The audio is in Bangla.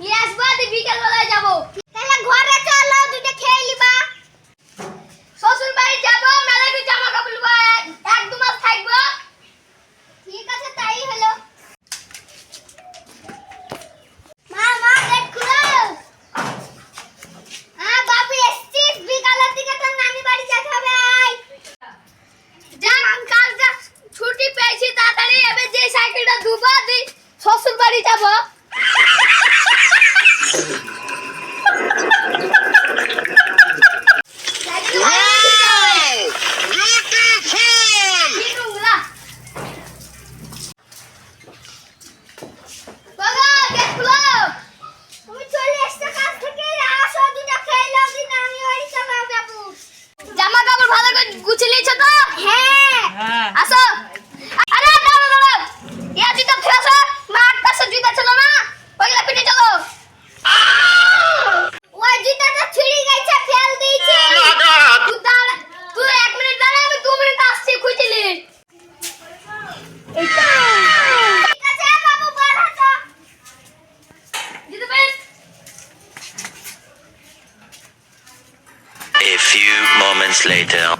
নিয়ে আসব আর ছুটি পেয়েছি তাড়াতাড়ি যে সাইকেলটা শ্বশুর বাড়ি যাব। few moments later.